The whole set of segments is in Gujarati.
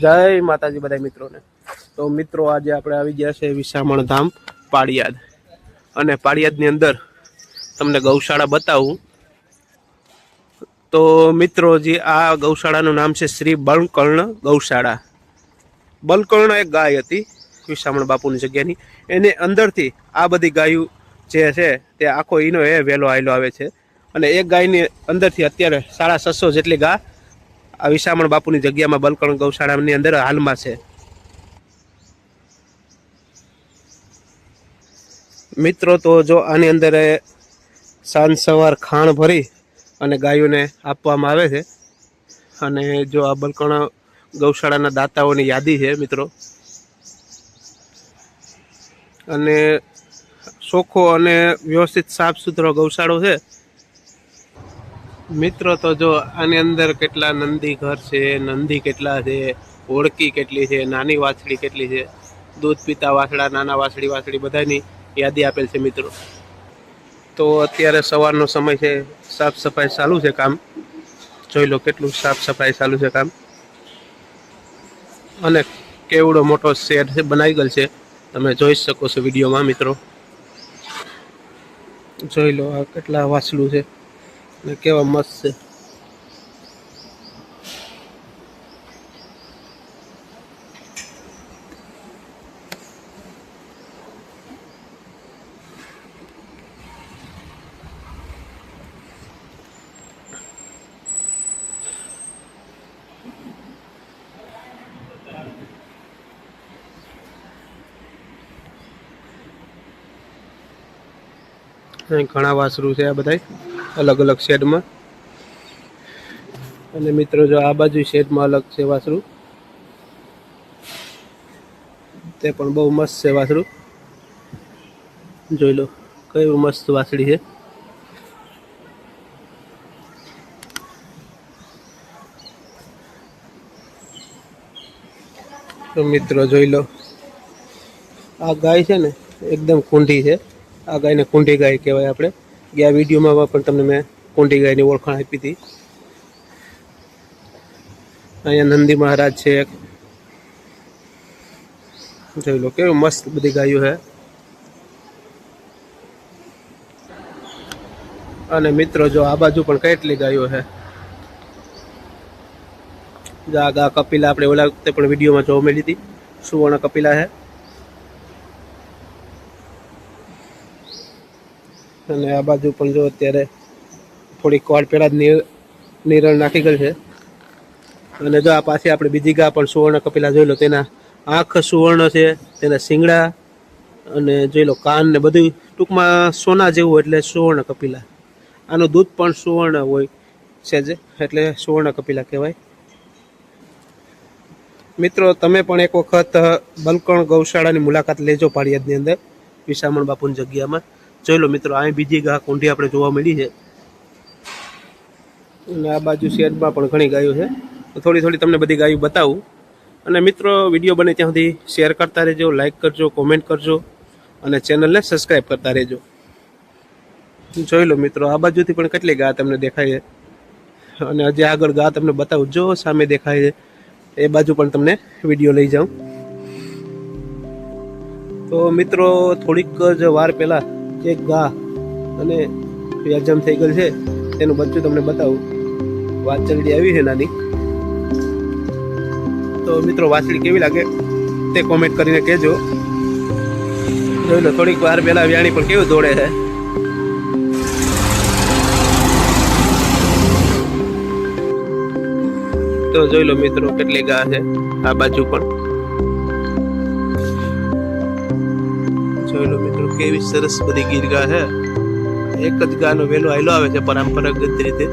જય માતાજી બધા મિત્રોને. તો મિત્રો, આજે આપણે આવી ગયા છે વિસામણ ધામ પાળિયાદ. અને પાળિયાદની અંદર તમને ગૌશાળા બતાવું. તો મિત્રો, જે આ ગૌશાળાનું નામ છે શ્રી બલકર્ણ ગૌશાળા. બલકર્ણ એક ગાય હતી, વિસામણ બાપુની જગ્યાની. એની અંદરથી આ બધી ગાયો જે છે, તે આખો ઈનો એ વેલો આવેલો આવે છે. અને એક ગાયની અંદરથી અત્યારે સાડા છસો જેટલી ગા આ વિસામણ બાપુની જગ્યામાં બલકણ ગૌશાળાની અંદર હાલમાં છે. મિત્રો, તો જો આની અંદર સાંજ સવાર ખાણ ભરી અને ગાયોને આપવામાં આવે છે. અને જો આ બલકણ ગૌશાળાના દાતાઓની યાદી છે, મિત્રો. અને ચોખ્ખો અને વ્યવસ્થિત સાફ સુથરો ગૌશાળો છે. મિત્રો તો જો આની અંદર કેટલા નંદી ઘર છે, નંદી કેટલા છે ઓળકી કેટલી છે, નાની વાછડી કેટલી છે, દૂધ પીતા વાછડા, નાના વાછડી વાછડી બધાની યાદી આપેલ છે મિત્રો. તો અત્યારે સવારનો સમય છે, સાફ સફાઈ ચાલુ છે કામ. જોઈ લો કેટલું સાફ સફાઈ ચાલુ છે કામ. અને કેવડો મોટો શેડ છે બનાવી ગયેલ છે. તમે જોઈ શકો છો વિડીયોમાં મિત્રો. જોઈ લો આ કેટલા વાછડું છે. ને કેવા મસ્ત છે. ઘણા વાસરું છે આ બધા અલગ અલગ શેડમાં. અને મિત્રો, જો આ બાજુ શેડમાં અલગ છે વાસરું તે પણ બહુ મસ્ત છે વાસરું જોઈ લો, કયું મસ્ત વાસળી છે. તો મિત્રો, જોઈ લો. આ ગાય છે ને, એકદમ કુંઢી છે. આ ગાયને કુંઢી ગાય કહેવાય આપણે. ગયા વિડીયોમાં પણ તમને મેં કુંડી ગાયની ઓળખાણ આપી હતી. અહીંયા નંદી મહારાજ છે એક. જોઈ લો, કેવી મસ્ત બધી ગાયો છે. અને મિત્રો, જો આ બાજુ પણ કેટલી ગાયો છે. જાગા ગા કપિલા, આપણે ઓલા વખતે પણ વિડીયોમાં જોવા મળી હતી. સુવર્ણ કપિલા છે. અને આ બાજુ પણ જો અત્યારે થોડીક વાર પહેલાં જ નીર, નિરણ નાખી ગયેલ છે. અને જો આ પાછી આપણે બીજી ગા પણ સુવર્ણ કપિલા જોઈ લો, તેના આંખ સુવર્ણ છે, તેના શિંગડા અને જોઈ લો કાન ને બધું ટૂંકમાં સોના જેવું એટલે સુવર્ણ કપિલા. આનું દૂધ પણ સુવર્ણ હોય છે જે, એટલે સુવર્ણ કપિલા કહેવાય. મિત્રો, તમે પણ એક વખત બલકણ ગૌશાળાની મુલાકાત લેજો પાળિયાદની અંદર, વિસામણ બાપુની જગ્યામાં. જોઈ લો મિત્રો, અહીં બીજી ગા કુંડી આપણે જોવા મળી છે. અને આ બાજુ શેડમાં પણ ઘણી ગાયો છે. થોડી થોડી તમને બધી ગાયો બતાવું. અને મિત્રો, વીડિયો બને ત્યાં સુધી શેર કરતા રહેજો લાઇક કરજો, કોમેન્ટ કરજો, અને ચેનલને સબસ્ક્રાઈબ કરતા રહેજો. જોઈ લો મિત્રો, આ બાજુથી પણ કેટલી ગા તમને દેખાય છે. અને હજી આગળ ગા તમને બતાવું, જો સામે દેખાય છે, એ બાજુ પણ તમને વીડિયો લઈ જાઉં. તો મિત્રો, થોડીક જ વાર પહેલા એક ગા અને વ્યાજમ થઈ ગયેલ છે. તેનું બચ્ચું તમને બતાવું. વાચલડી આવી છે નાની. તો મિત્રો વાછડી કેવી લાગે તે કોમેન્ટ કરીને કહેજો. જોઈ લો, થોડીક વાર પહેલાં વ્યાણી પણ કેવું દોડે છે. તો જોઈ લો મિત્રો, કેટલી ગા છે આ બાજુ પણ. જોઈ લો મિત્રો. કેવી સરસ બધી ગીર ગા છે એક જ ગાનો વેલો આયલો આવે છે પરંપરાગત રીતે,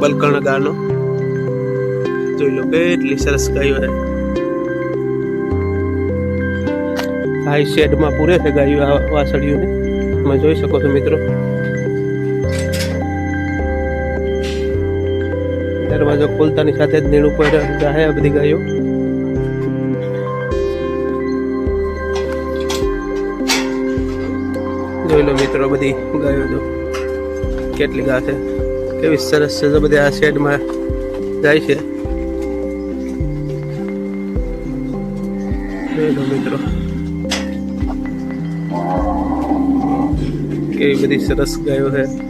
બલકર્ણ ગાનો. જોઈ લો કેટલી સરસ ગાયો છે હાઈ શેડમાં પૂરે છે ગાયો આ વાસળીઓને તમે જોઈ શકો છો મિત્રો. દરવાજો ખોલતાની સાથે જ નીણું જાહે આ બધી ગાયો. જોઈ લો મિત્રો, બધી ગાયો જો કેટલી ગા છે. કેવી સરસ છે જો બધી આ શેડમાં જાય છે. જોઈ લો મિત્રો. કેવી બધી સરસ ગાયો છે.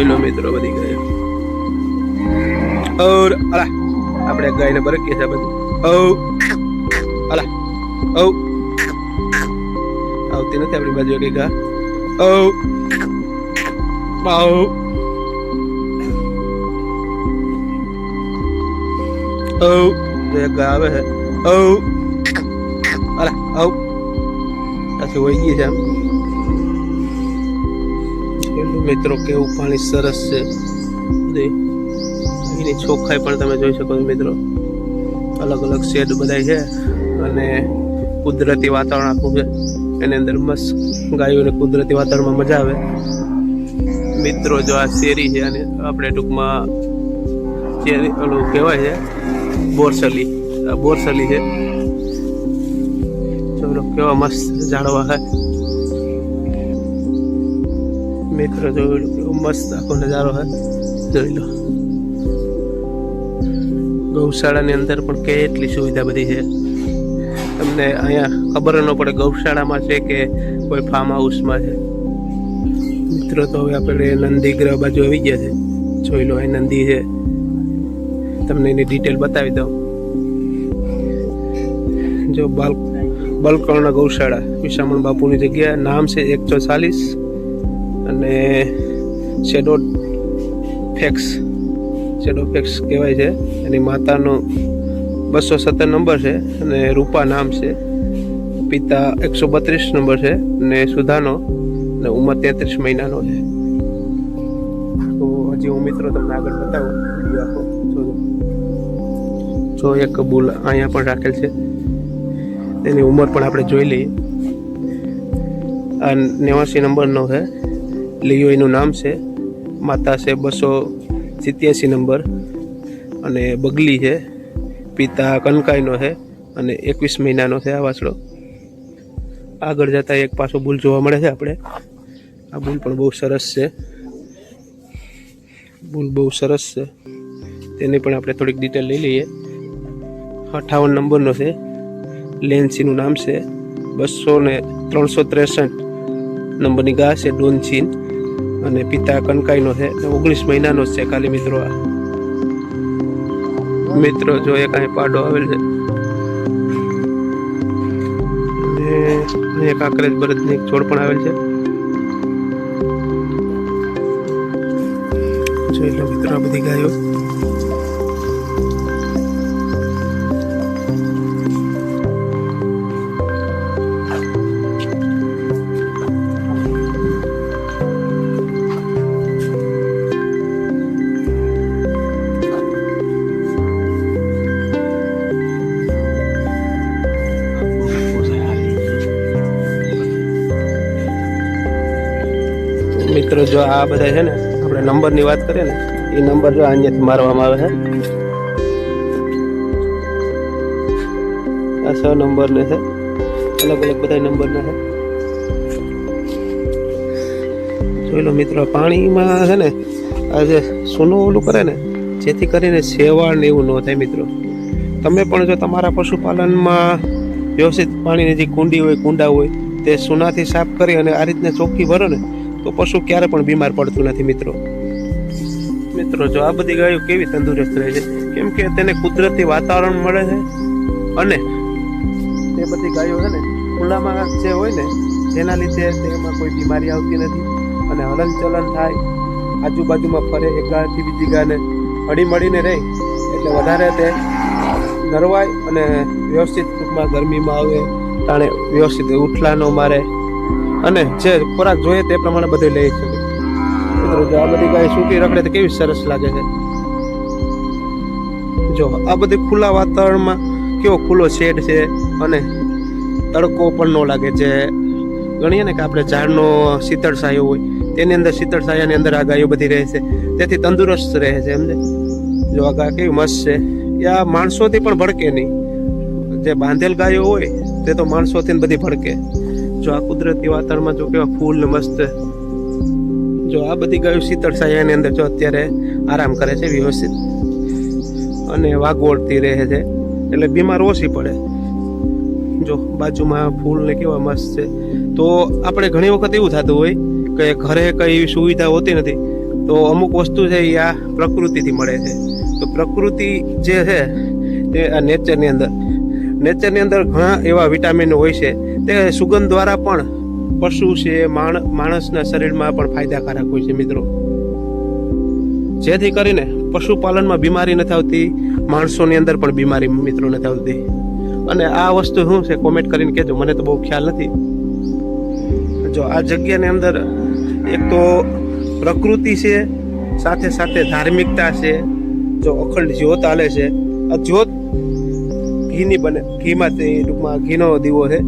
જોઈ લો મિત્રો બધી ગાયો. ઓર, અલા, આપણે ગાયને બરકીએ છે બધું. ઓ અલા ઓ આવતી નથી આપણી બાજુ કઈ ગા ઓ આવ ઓ જે ગા આવે છે. ઓ અલા આવ પાછી વહી ગઈ છે મિત્રો, કેવું પાણી સરસ છે. એની ચોખ્ખાઈ પણ તમે જોઈ શકો છો મિત્રો. અલગ અલગ શેડ બધા છે. અને કુદરતી વાતાવરણ આખું છે. એની અંદર મસ્ત ગાયોને કુદરતી વાતાવરણમાં મજા આવે. મિત્રો, જો આ શેરી છે અને આપણે ટૂંકમાં શેરી ઓલું કહેવાય છે, બોરસલી. આ બોરસલી છે. ચલો કેવા મસ્ત જાળવા છે. મિત્રો, જોઈ લો મસ્ત આખો નજારો છે જોઈ લો. ગૌશાળાની અંદર પણ કેટલી સુવિધા બધી છે. તમને અહીંયા ખબર ન પડે, ગૌશાળામાં છે કે કોઈ ફાર્મ હાઉસમાં છે. મિત્રો, તો હવે આપણે નંદીગ્રહ બાજુ આવી ગયા છે. જોઈ લો, અહીં નંદી છે. તમને એની ડિટેલ બતાવી દઉં. જો બાલ બલકર્ણ ગૌશાળા, વિશામણ બાપુની જગ્યા, નામ છે એકસો ચાલીસ. અને શેડો ફેક્સ શેડો ફેક્સ કહેવાય છે. એની માતાનો બસો સત્તર નંબર છે અને રૂપા નામ છે. પિતા એકસો બત્રીસ નંબર છે અને સુધાનો અને ઉંમર તેત્રીસ મહિનાનો છે. તો હજી હું મિત્રો તમને આગળ બતાવું વીડિયો જો એક બુલ અહીંયા પણ રાખેલ છે. તેની ઉંમર પણ આપણે જોઈ લઈએ. આ નેવાસી નંબરનો છે. લિયો એનું નામ છે. માતા છે બસો સિત્યાસી નંબર અને બગલી છે. પિતા કનકાઈનો છે અને એકવીસ મહિનાનો છે આ વાસળો આગળ જતા એક પાછો બુલ જોવા મળે છે આપણે. આ બુલ પણ બહુ સરસ છે. બુલ બહુ સરસ છે. તેની પણ આપણે થોડીક ડિટેલ લઈ લઈએ. અઠાવન નંબરનો છે. લેન્સીનું નામ છે બસો ને ત્રણસો ત્રેસઠ નંબરની ગા છે ડોનચીન. અને પિતા કનકાઈનો છે ઓગણીસ મહિનાનો જ છે ખાલી મિત્રો આ. મિત્રો જો એ કાંઈ પાડો આવેલ છે. અને આકરેજ બરદની એક છોડ પણ આવેલ છે. જોઈ લો મિત્રો બધી ગાયો. જો આ બધા છે ને, આપણે નંબરની વાત કરીએ ને, એ નંબર જો અહીંયાથી મારવામાં આવે છે. આ છ નંબરને છે. અલગ અલગ બધા નંબરના છે. જોઈ લો મિત્રો પાણીમાં છે ને, આ જે સૂનું ઓલું કરે ને, જેથી કરીને સેવાળ ને એવું ન થાય મિત્રો. તમે પણ જો તમારા પશુપાલનમાં વ્યવસ્થિત પાણીની જે કુંડી હોય, કુંડા હોય, તે સોનાથી સાફ કરી અને આ રીતને ચોખ્ખી ભરો ને તો પશુ ક્યારે પણ બીમાર પડતું નથી, મિત્રો. મિત્રો, જો આ બધી ગાયો કેવી તંદુરસ્ત રહે છે? કેમ કે તેને કુદરતી વાતાવરણ મળે છે અને તે બધી ગાયો છે ને, ખુલ્લામાં જે હોય ને, જેના લીધે તેમાં કોઈ બીમારી આવતી નથી અને હલનચલન થાય. આજુબાજુમાં ફરે એક ગાયથી બીજી ગાયને હળી મળીને રહે, એટલે વધારે તે નરવાય અને વ્યવસ્થિત ટૂંકમાં ગરમીમાં આવે, તાણે વ્યવસ્થિત ઉઠલા ન મારે. અને જે ખોરાક જોઈએ તે પ્રમાણે બધે લઈ શકે મિત્રો, જો આ બધી ગાય સૂકી રખડે તો કેવી સરસ લાગે છે? જો, આ બધી ખુલ્લા વાતાવરણમાં કેવો ખુલ્લો શેડ છે અને તડકો પણ ન લાગે છે. ગણીએ ને કે આપણે ઝાડનો શીતળ સાયો હોય, તેની અંદર શીતળ સાયાની અંદર આ ગાયો બધી રહે છે. તેથી તંદુરસ્ત રહે છે સમજે જો આ ગાય કેવી મસ્ત છે. એ આ માણસોથી પણ ભડકે નહીં. જે બાંધેલ ગાયો હોય, તે તો માણસોથી બધી ભડકે. જો આ કુદરતી વાતાવરણમાં જો કેવા ફૂલ મસ્ત જો આ બધી ગાયો શીતળ સાયાની અંદર જો અત્યારે આરામ કરે છે વ્યવસ્થિત. અને વાગોળતી રહે છે. એટલે બીમાર ઓછી પડે. જો બાજુમાં ફૂલ ને કેવા મસ્ત છે. તો આપણે ઘણી વખત એવું થતું હોય કે ઘરે કઈ સુવિધા હોતી નથી, તો અમુક વસ્તુ છે એ આ પ્રકૃતિથી મળે છે. તો પ્રકૃતિ જે છે તે આ નેચરની અંદર નેચરની અંદર ઘણા એવા વિટામિન હોય છે. તે સુગંધ દ્વારા પણ પશુ છે, માણ, માણસના શરીરમાં પણ ફાયદાકારક હોય છે મિત્રો. જેથી કરીને પશુપાલનમાં બીમારી નથી આવતી, માણસોની અંદર પણ બીમારી મિત્રો નથી આવતી. અને આ વસ્તુ શું છે કોમેન્ટ કરીને કહેજો, મને તો બહુ ખ્યાલ નથી. જો આ જગ્યાની અંદર એક તો પ્રકૃતિ છે, સાથે સાથે ધાર્મિકતા છે, જો અખંડ જ્યોત હાલે છે. આ જ્યોત ઘીની બને, ઘીમાં તે ટૂંકમાં ઘીનો દીવો છે.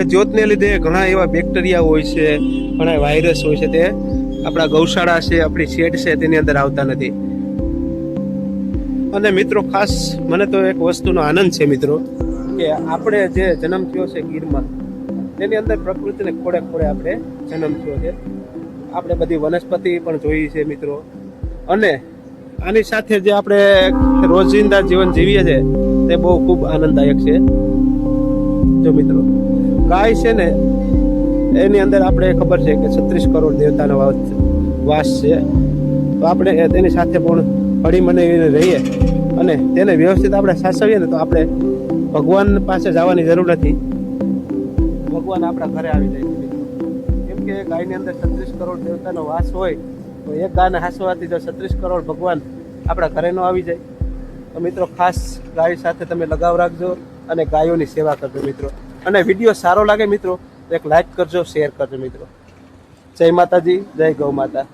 એ જ્યોતને લીધે ઘણા એવા બેક્ટેરિયા હોય છે, ઘણા વાયરસ હોય છે, તે આપણા ગૌશાળા છે, આપણી શેડ છે, તેની અંદર આવતા નથી. અને મિત્રો, ખાસ મને તો એક વસ્તુનો આનંદ છે મિત્રો, કે આપણે જે જન્મ થયો છે ગીરમાં, તેની અંદર પ્રકૃતિને ખોડે ખોડે આપણે જન્મ થયો છે. આપણે બધી વનસ્પતિ પણ જોઈ છે મિત્રો. અને આની સાથે જે આપણે રોજિંદા જીવન જીવીએ છીએ, તે બહુ ખૂબ આનંદદાયક છે. જો મિત્રો, ગાય છે ને, એની અંદર આપણે ખબર છે કે છત્રીસ કરોડ દેવતાનો વાસ- છે તો આપણે તેની સાથે પણ હળી મને રહીએ અને તેને વ્યવસ્થિત આપણે સાચવીએ ને તો આપણે ભગવાન પાસે જવાની જરૂર નથી. ભગવાન આપણા ઘરે આવી જાય છે. કેમ કે ગાયની અંદર છત્રીસ કરોડ દેવતાનો વાસ હોય તો એક ગાને હાંસવાથી જો છત્રીસ કરોડ ભગવાન આપણા ઘરે નો આવી જાય. તો મિત્રો, ખાસ ગાય સાથે તમે લગાવ રાખજો અને ગાયોની સેવા કરજો મિત્રો. અને વીડિયો સારો લાગે મિત્રો, તો એક લાઈક કરજો શેર કરજો મિત્રો. જય માતાજી, જય ગૌ માતા.